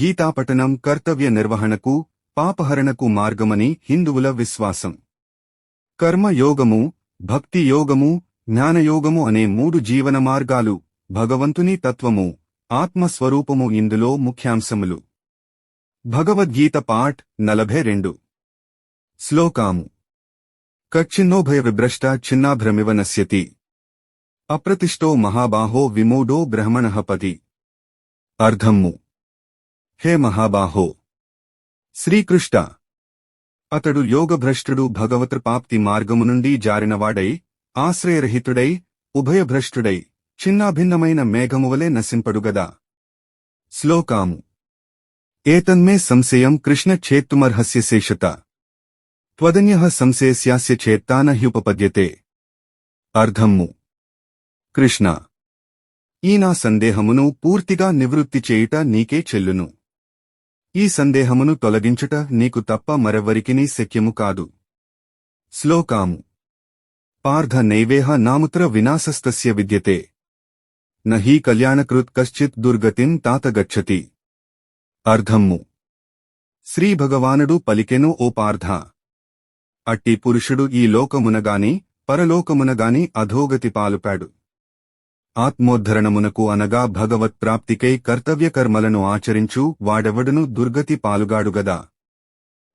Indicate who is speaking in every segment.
Speaker 1: గీతాపఠనం కర్తవ్య నిర్వహణకు పాపహరణకు మార్గమని హిందువుల విశ్వాసం. కర్మయోగము భక్తి యోగము జ్ఞానయోగము అనే మూడు జీవన మార్గాలు భగవంతుని తత్వము ఆత్మస్వరూపము ఇందులో ముఖ్యాంశములు. భగవద్గీత పాఠ్ నలభై రెండు. శ్లోకాము. కచ్చిన్నోభయ విభ్రష్ట చిన్నాభ్రమివ నశ్యతి. అప్రతిష్టో మహాబాహో విమూఢో బ్రహ్మణః పతి. అర్ధమ్ము హే మహాబాహో! శ్రీకృష్ణ అతడు యోగభ్రష్టుడు భగవతృపాప్తి మార్గము నుండి జారినవాడై ఆశ్రయరహితుడై ఉభయభ్రష్టుడై చిన్నాభిన్నమైన మేఘమువలే నశింపడుగదా శ్లోకాము. ఏతన్మే సంశయం కృష్ణ చేత్తుమర్హస్య శేషత. త్వదన్యః సంశయస్యాస్య చేత్తాన హ్యుపపద్యతే. అర్ధమ్ము కృష్ణ! ఈ నా సందేహమును పూర్తిగా నివృత్తి చేయుట నీకే చెల్లును. ఈ సందేహమును తొలగించుట నీకు తప్ప మరెవ్వరికినీ శక్యము కాదు. శ్లోకాము. పార్థ నైవేహ నాముత్ర వినాశస్తస్య విద్యతే. నహీ కళ్యాణకృత్ కశ్చిత్ దుర్గతిం తాత గచ్చతి. అర్ధమ్ము శ్రీ భగవానుడు పలికెను ఓ పార్థ. అట్టి పురుషుడు ఈ లోకమునగాని పరలోకమునగాని అధోగతి పాలుపాడు. ఆత్మోద్ధరణమునకు అనగా భగవత్ప్రాప్తికై కర్తవ్యకర్మలను ఆచరించు వాడెవడును దుర్గతి పాలుగాడుగదా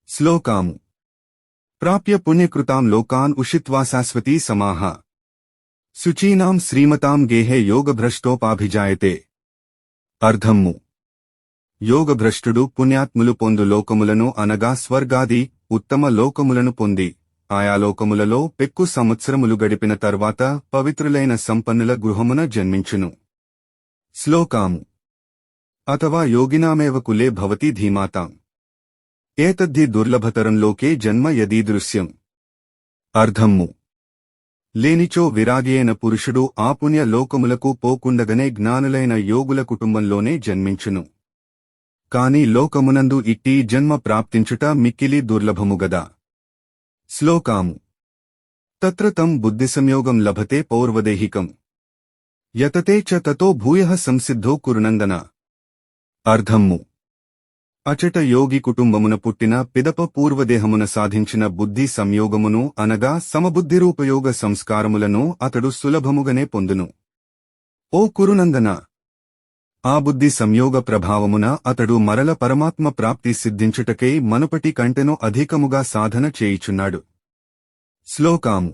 Speaker 1: శ్లోకాము. ప్రాప్య పుణ్యకృతాం లోకాన్ ఉషిత్వా శాశ్వతీ సమాహ. శుచీనాం శ్రీమతాం గేహే యోగభ్రష్టోపాభిజాయతే. అర్ధమ్ము యోగభ్రష్టుడు పుణ్యాత్ములు పొందు లోకములను అనగా స్వర్గాది ఉత్తమ లోకములను పొంది. ఆయా లోకములలో పెక్కు సంవత్సరములు గడిపిన తర్వాత పవిత్రులైన సంపన్నుల గృహమున జన్మించును. శ్లోకాము. అథవా యోగినామేవ కులే భవతి ధీమాతాం. ఏతద్ధి దుర్లభతరం లోకే జన్మ యదీదృశ్యం. అర్ధమ్ము లేనిచో విరాగియైన పురుషుడు ఆ పుణ్య లోకములకు పోకుండగనే జ్ఞానులైన యోగుల కుటుంబంలోనే జన్మించును. కాని లోకమునందు ఇట్టి జన్మ ప్రాప్తించుట మిక్కిలి దుర్లభముగదా. శ్లోకాము. తత్ర తం బుద్ధిసంయోగం లభతే పౌర్వదేహికం. యతతే చ తతో భూయ సంసిద్ధో కురునందన. అర్ధమ్ము అచట యోగి కుటుంబమున పుట్టిన పిదప పూర్వదేహమున సాధించిన బుద్ధి సంయోగమును అనగా సమబుద్ధిరూపయోగ సంస్కారములను అతడు సులభముగనే పొందును. ఓ కురునందన! ఆ బుద్ధి సంయోగ ప్రభావమున అతడు మరల పరమాత్మ ప్రాప్తి సిద్ధించుటకై మనుపటి కంటెను అధికముగా సాధన చేయుచున్నాడు. శ్లోకాము.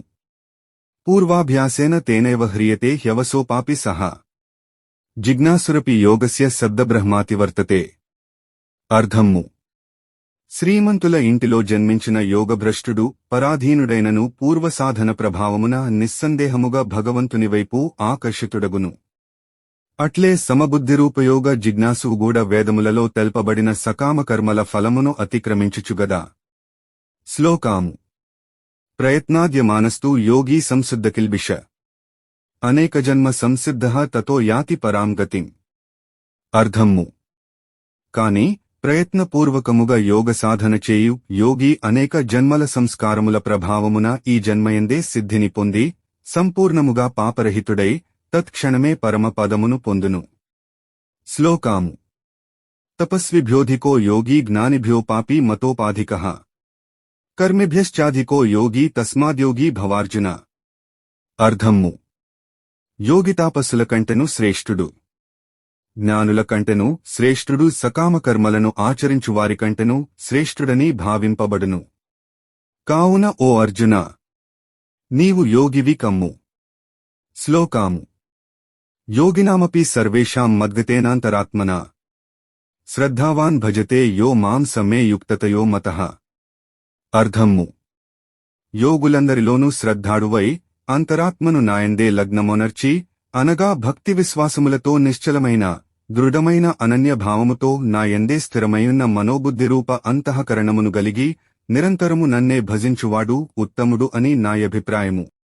Speaker 1: పూర్వాభ్యాసేన తేనైవ హ్రియతే హ్యవసోపాపి సహా. జిజ్ఞాసురపి యోగస్య శబ్దబ్రహ్మాతివర్తతే అర్ధమ్ము శ్రీమంతుల ఇంటిలో జన్మించిన యోగభ్రష్టుడు పరాధీనుడైనను పూర్వసాధన ప్రభావమున నిస్సందేహముగా భగవంతునివైపు ఆకర్షితుడగును. అట్లే సమబుద్ధిరూపయోగ జిజ్ఞాసువుగూడ వేదములలో తెల్పబడిన సకామకర్మల ఫలమును అతిక్రమించుచుగదా. శ్లోకాము. ప్రయత్నాద్యమానస్తు యోగీ సంసిద్ధకిల్బిష. అనేక జన్మ సంసిద్ధ తతో యాతి పరాం గతిం. అర్ధమ్ము కాని ప్రయత్నపూర్వకముగా యోగ సాధన చేయు యోగి అనేక జన్మల సంస్కారముల ప్రభావమున ఈ జన్మయందే సిద్ధిని పొంది సంపూర్ణముగా పాపరహితుడై తత్క్షణమే పరమపదమును పొందును. శ్లోకాము. తపస్విభ్యోధికో యోగీ జ్ఞానిభ్యో పాపీ మతోపాధిక. కర్మిభ్యశ్చాధికో యోగీ తస్మాద్యోగీ భవార్జున. అర్ధమ్ము యోగితాపస్సుల కంటెను శ్రేష్ఠుడు. జ్ఞానుల కంటెను శ్రేష్ఠుడు సకామకర్మలను ఆచరించువారి కంటెను శ్రేష్ఠుడని భావింపబడును. కావున ఓ అర్జున. నీవు యోగివి కమ్ము. శ్లోకాము. యోగినామపి సర్వేషాం మద్గతేనాంతరాత్మనా. శ్రద్ధావాన్ భజతే యో మాం సమ్మే యుక్తతయో మతః. అర్ధమ్ము యోగులందరిలోనూ శ్రద్ధాడువై అంతరాత్మను నాయందే లగ్నమొనర్చి అనగా భక్తి విశ్వాసములతో నిశ్చలమైన దృఢమైన అనన్య భావముతో నాయందే స్థిరమైయున్న మనోబుద్ధిరూప అంతఃకరణమును గలిగి నిరంతరము నన్నే భజించువాడు ఉత్తముడు అని నాయభిప్రాయము.